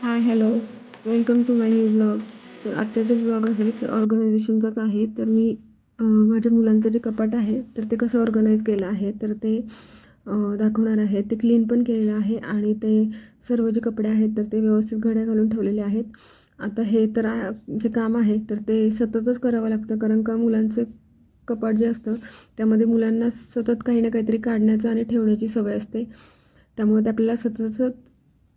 Hi hello welcome to my new blog तर blog आहे ऑर्गनायझेशनचाच आहे. तर मी माझ्या मुलांचं जे कपाट आहे तर ते कसं ऑर्गनाईज केलं आहे तर ते दाखवणार आहे. ते क्लीन पण केलेलं आहे आणि ते सर्व जे कपडे आहेत तर ते व्यवस्थित घड्या घालून ठेवलेले आहेत. आता हे तर जे काम आहे तर ते सततच करावं लागतं कारण का मुलांचं कपाट जे असतं त्यामध्ये मुलांना सतत काही ना काहीतरी काढण्याचं आणि ठेवण्याची सवय असते. त्यामुळे ते आपल्याला सततच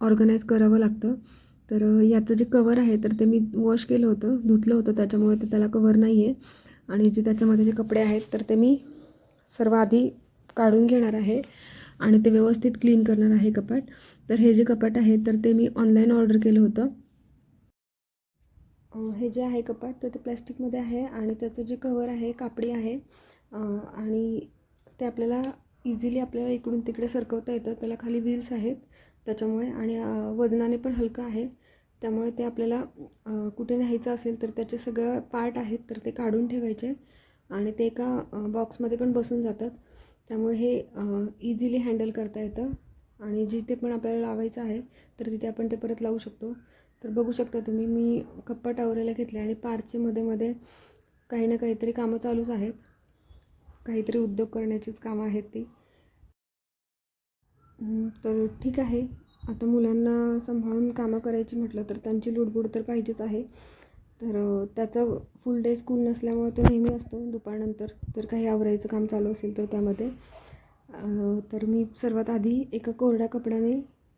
ऑर्गनाईज करावं लागतं. तर याचं जे कवर आहे तर ते मी वॉश केलं होतं धुतलं होतं त्याच्यामुळे ते त्याला कवर नाही आहे आणि जे त्याच्यामध्ये जे कपडे आहेत तर ते मी सर्व आधी काढून घेणार आहे आणि ते व्यवस्थित क्लीन करणार आहे कपाट. तर हे जे कपाट आहे तर ते मी ऑनलाईन ऑर्डर केलं होतं. हे जे आहे कपाट तर ते प्लॅस्टिकमध्ये आहे आणि त्याचं जे कवर आहे कापडी आहे. आणि ते आपल्याला इझिली आपल्याला इकडून तिकडे सरकवता येतं त्याला खाली व्हील्स आहेत. त्याच्यामुळे आणि वजनाने पण हलकं आहे. त्यामुळे ते आपल्याला कुठे न्यायचं असेल तर त्याचे सगळं पार्ट आहेत तर ते काढून ठेवायचे आणि ते एका बॉक्समध्ये पण बसून जातात. त्यामुळे हे इझिली हँडल करता येतं आणि जिथे पण आपल्याला लावायचं आहे तर तिथे आपण ते परत लावू शकतो. तर बघू शकता तुम्ही मी कप्पा टावरेला घेतले आणि पार्कचे मध्ये मध्ये काही ना काहीतरी कामं चालूच आहेत. काहीतरी उद्योग करण्याचीच कामं आहेत ती. तर ठीक आहे. आता मुलांना सांभाळून कामं करायची म्हटलं तर त्यांची लुडबुड तर पाहिजेच आहे. तर त्याचं त्याचा फुल डे स्कूल नसल्यामुळे तो नेहमी असतो दुपारनंतर. तर काही आवरायचं काम चालू असेल तर त्यामध्ये. तर मी सर्वात आधी एका कोरड्या कपड्याने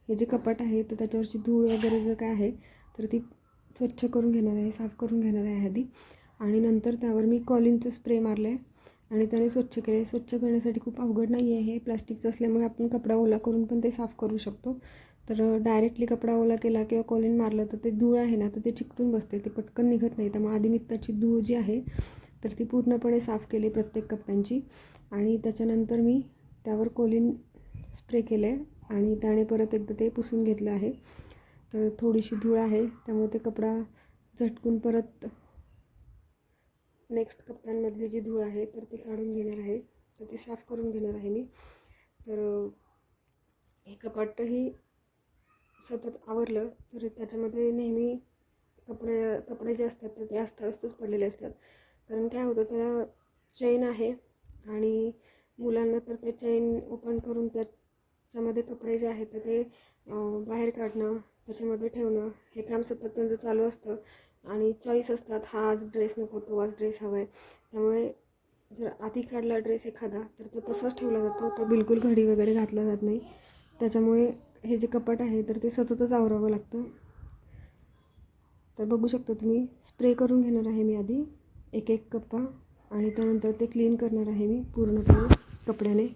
हे जे कपाट आहे तर त्याच्यावरची धूळ वगैरे जर काय आहे तर ती स्वच्छ करून घेणार आहे साफ करून घेणार आहे आधी. आणि नंतर त्यावर मी कॉलिनचं स्प्रे मारलं आहे आणि त्याने स्वच्छ केले. स्वच्छ करण्यासाठी खूप अवघड नाही आहे हे. प्लास्टिकचं असल्यामुळे आपण कपडा ओला करून पण ते साफ करू शकतो. तर डायरेक्टली कपडा ओला केला किंवा कॉलिन मारलं तर ते धूळ आहे ना तर ते चिकटून बसते. ते पटकन निघत नाही. त्यामुळे आधी धूळ जी आहे तर ती पूर्णपणे साफ केली प्रत्येक कप्प्यांची. आणि त्याच्यानंतर मी त्यावर कोलिन स्प्रे केलं आहे आणि त्याने परत एकदा ते पुसून घेतलं आहे. तर थोडीशी धूळ आहे. त्यामुळे ते कपडा झटकून परत नेक्स्ट कप्प्यांमधली जी धूळ आहे तर ती काढून घेणार आहे. तर ती साफ करून घेणार आहे मी. तर हे कपाटही सतत आवरलं तर त्याच्यामध्ये नेहमी कपडे कपडे जे असतात तर ते अस्ताव्यस्तच पडलेले असतात. कारण काय होतं त्याला चेन आहे आणि मुलांना तर ते चेन ओपन करून त्याच्यामध्ये कपडे जे आहेत तर ते बाहेर काढणं त्याच्यामध्ये ठेवणं हे काम सतत त्यांचं चालू असतं. आणि चॉईस असतात. हा आज ड्रेस नको तो आज ड्रेस हवा आहे त्यामुळे जर आधी काढला ड्रेस एखादा तर तो तसाच ठेवला जातो. तो बिलकुल घडी वगैरे घातला जात नाही. त्याच्यामुळे हे जे कपाट आहे तर ते सततच आवरावं लागतं. तर बघू शकता तुम्ही स्प्रे करून घेणार आहे मी आधी. एक एक कप्पा. आणि त्यानंतर ते क्लीन करणार आहे मी पूर्णपणे कपड्याने.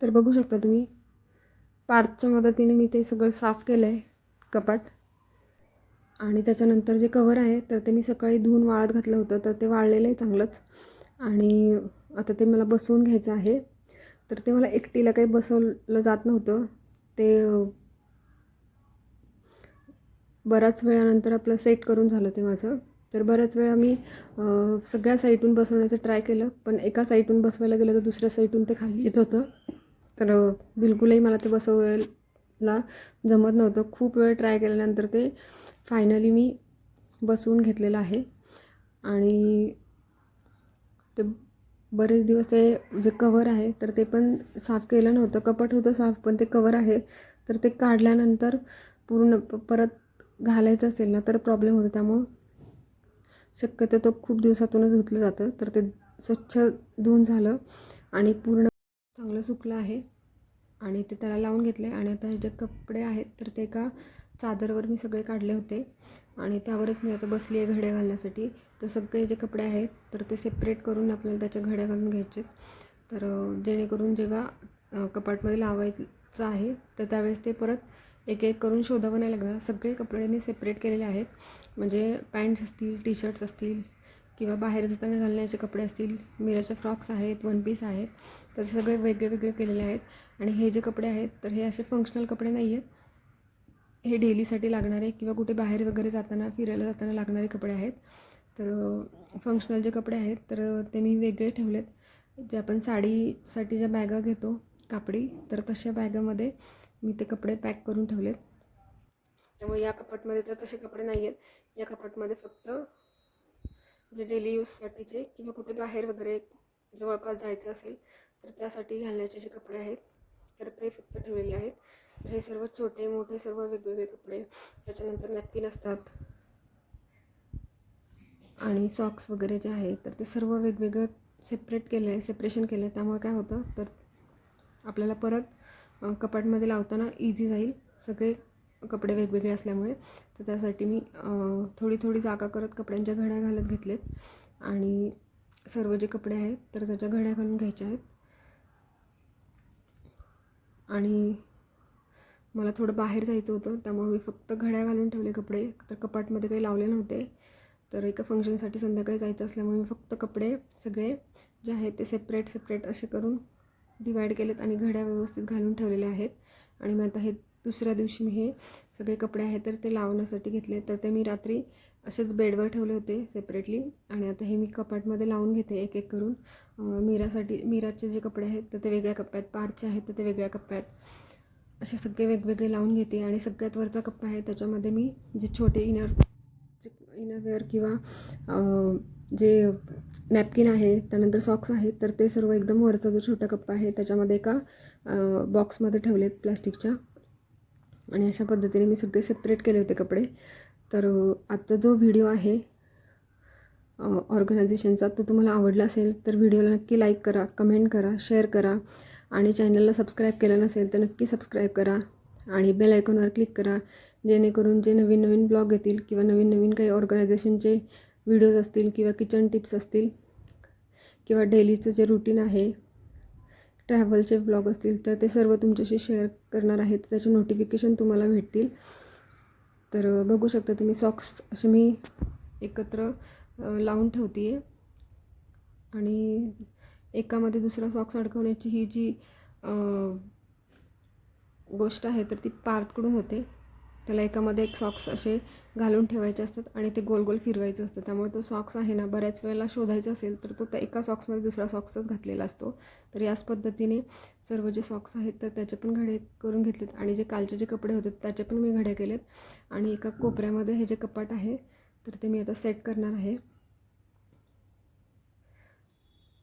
तर बघू शकता तुम्ही. पार्कच्या मदतीने मी ते सगळं साफ केलं आहे कपाट. आणि त्याच्यानंतर जे कवर आहे तर ते मी सकाळी धुवून वाळत घातलं होतं तर ते वाळलेलं आहे चांगलंच. आणि आता ते मला बसवून घ्यायचं आहे. तर ते मला एकटीला काही बसवलं जात नव्हतं. ते बऱ्याच वेळानंतर आपलं सेट करून झालं ते माझं. तर बऱ्याच वेळा मी सगळ्या साईटून बसवण्याचं ट्राय केलं पण एका साईटून बसवायला गेलं तर दुसऱ्या साईटून ते खाली येत होतं. तर बिलकुलही मला ते बसवायला जमत नव्हतं. खूप वेळ ट्राय केल्यानंतर ते फायनली मी बसवून घेतलेलं आहे. आणि ते बरेच दिवस ते जे कवर आहे तर ते पण साफ केलं नव्हतं. कपट होतं साफ पण ते कवर आहे. तर ते काढल्यानंतर पूर्ण प परत घालायचं असेल ना तर प्रॉब्लेम होतो. त्यामुळं शक्यतो तो खूप दिवसातूनच धुतलं जातं. तर ते स्वच्छ धुवून झालं आणि पूर्ण चांगलं सुकलं आहे. आणि ते त्याला लावून घेतले आणि आता हे जे कपडे आहेत तर ते एका चादरवर मी सगळे काढले होते. आणि त्यावरच मी आता बसली आहे घड्या घालण्यासाठी. तर सगळे जे कपडे आहेत तर ते सेपरेट करून आपल्याला त्याच्या घड्या घालून घ्यायचे. तर जेणेकरून जेव्हा कपाटमध्ये लावायचं आहे तर त्यावेळेस ते परत एक एक करून शोधावं नाही लागणार. सगळे कपडे मी सेपरेट केलेले आहेत. म्हणजे पॅन्ट्स असतील टी शर्ट्स असतील किंवा बाहेर जाताना घालण्याचे कपडे असतील मिराचे फ्रॉक्स आहेत वन पीस आहेत तर सगळे वेगळे वेगळे केलेले आहेत. आणि हे जे कपडे आहेत तर हे असे फंक्शनल कपडे नाही आहेत. हे डेलीसाठी लागणारे किंवा कुठे बाहेर वगैरे जाताना फिरायला जाताना लागणारे कपडे आहेत. तर फंक्शनल जे कपडे आहेत तर ते मी वेगळे ठेवलेत. जे आपण साडीसाठी ज्या बॅगा घेतो कापडी तर तशा बॅगामध्ये मी ते कपडे पॅक करून ठेवलेत. त्यामुळे या कपाटमध्ये तर तसे कपडे नाही आहेत या कपाटमध्ये फक्त म्हणजे जे डेली यूजसाठीचे किंवा कुठे बाहेर वगैरे जवळपास जायचं असेल तर त्यासाठी घालण्याचे जे कपडे आहेत तर ते फक्त ठेवलेले आहेत. तर हे सर्व छोटे मोठे सर्व वेगवेगळे कपडे त्याच्यानंतर नॅपकिन असतात. आणि सॉक्स वगैरे जे आहे तर ते सर्व वेगवेगळं सेपरेट केलं आहे सेपरेशन केलं आहे त्यामुळे काय होतं तर आपल्याला परत कपाटमध्ये लावताना इझी जाईल. सगळे कपडे वेगवेगळे असल्यामुळे तर त्यासाठी मी थोडी थोडी जागा करत कपड्यांच्या घड्या घालत घेतलेत. आणि सर्व जे कपडे आहेत तर त्याच्या घड्या घालून घ्यायच्या आहेत. आणि मला थोडं बाहेर जायचं होतं त्यामुळे मी फक्त घड्या घालून ठेवले कपडे. तर कपाटमध्ये काही लावले नव्हते. तर एका फंक्शनसाठी संध्याकाळी जायचं असल्यामुळे मी फक्त कपडे सगळे जे आहेत ते सेपरेट सेपरेट असे करून डिवाईड केलेत आणि घड्या व्यवस्थित घालून ठेवलेल्या आहेत. आणि मग आता हे दुसऱ्या दिवशी मी हे सगळे कपडे आहेत तर ते लावण्यासाठी घेतले. तर ते मी रात्री असेच बेडवर ठेवले होते सेपरेटली आणि आता हे मी कपाटमध्ये लावून घेते एक एक करून. मीरासाठी मीराचे जे कपडे आहेत तर ते वेगळ्या कप्प्यात पारचे आहेत तर ते वेगळ्या कप्प्यात असे सगळे वेगवेगळे लावून घेते. आणि सगळ्यात वरचा कप्पा आहे त्याच्यामध्ये मी जे छोटे इनर जे इनरवेअर किंवा जे नॅपकिन आहे त्यानंतर सॉक्स आहेत तर ते सर्व एकदम वरचा जो छोटा कप्पा आहे त्याच्यामध्ये एका बॉक्समध्ये ठेवलेत प्लॅस्टिकच्या आणि अशा पद्धतीने मी सगळे सेपरेट केले होते कपडे. तर आत्ता जो व्हिडिओ आहे ऑर्गनायझेशनचा तो तुम्हाला आवडला असेल तर व्हिडिओला नक्की लाईक करा कमेंट करा शेअर करा आणि चॅनलला सबस्क्राईब केलं नसेल तर नक्की सबस्क्राईब करा आणि बेल आयकॉनवर क्लिक करा जेणेकरून जे नवीन नवीन ब्लॉग येतील किंवा नवीन नवीन काही ऑर्गनायझेशनचे व्हिडिओज असतील किंवा किचन टिप्स असतील किंवा डेलीचं जे रुटीन आहे ट्रॅव्हलचे ब्लॉग असतील तर ते सर्व तुमच्याशी शेअर करणार आहेत. त्याचे नोटिफिकेशन तुम्हाला भेटतील. तर बघू शकता तुम्ही सॉक्स असे मी एकत्र लावून ठेवते आहे आणि एकामध्ये दुसरा सॉक्स अडकवण्याची ही जी गोष्ट आहे तर ती पार्थकडून होते. त्याला एकामध्ये एक सॉक्स असे घालून ठेवायचे असतात आणि ते गोल गोल फिरवायचं असतं त्यामुळे तो सॉक्स आहे ना बऱ्याच वेळेला शोधायचा असेल तर तो त्या एका सॉक्समध्ये दुसरा सॉक्सच घातलेला असतो. तर याच पद्धतीने सर्व जे सॉक्स आहेत तर त्याचे पण घडे करून घेतलेत आणि जे कालचे जे कपडे होते त्याचे पण मी घड्या केलेत. आणि एका कोपऱ्यामध्ये हे जे कपाट आहे तर ते मी आता सेट करणार आहे.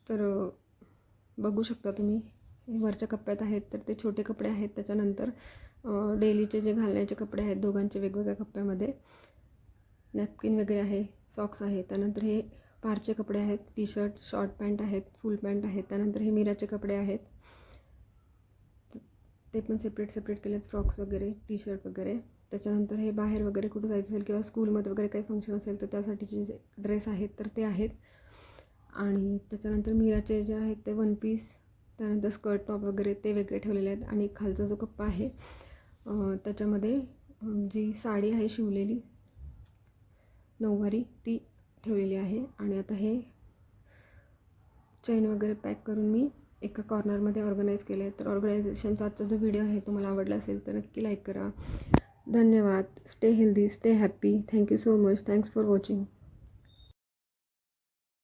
तर बघू शकता तुम्ही वरच्या कप्प्यात आहेत तर ते छोटे कपडे आहेत त्याच्यानंतर डेलीचे जे घालण्याचे कपडे आहेत दोघांचे वेगवेगळ्या कप्प्यामध्ये. नॅपकिन वगैरे आहे सॉक्स आहे त्यानंतर हे पारचे कपडे आहेत टी शर्ट शॉर्ट पॅन्ट आहेत फुल पॅन्ट आहेत त्यानंतर हे मिराचे कपडे आहेत. ते पण सेपरेट सेपरेट केले आहेत फ्रॉक्स वगैरे टी शर्ट वगैरे. त्याच्यानंतर हे बाहेर वगैरे कुठं जायचं असेल किंवा स्कूलमध्ये वगैरे काही फंक्शन असेल तर त्यासाठीचे जे ड्रेस आहेत तर ते आहेत. आणि त्याच्यानंतर मीराचे जे आहेत ते वन पीस त्यानंतर स्कर्ट टॉप वगैरे ते वेगळे ठेवलेले आहेत. आणि खालचा जो कप्पा आहे त्याच्यामध्ये जी साडी आहे शिवलेली नऊवारी ती ठेवलेली आहे. आणि आता हे चैन वगैरे पॅक करून मी एका कॉर्नरमध्ये ऑर्गनाईज केलं आहे. तर ऑर्गनायझेशनचा आजचा जो व्हिडिओ आहे तुम्हाला आवडला असेल तर नक्की लाईक करा. धन्यवाद. Stay healthy stay happy. Thank you so much. Thanks for watching.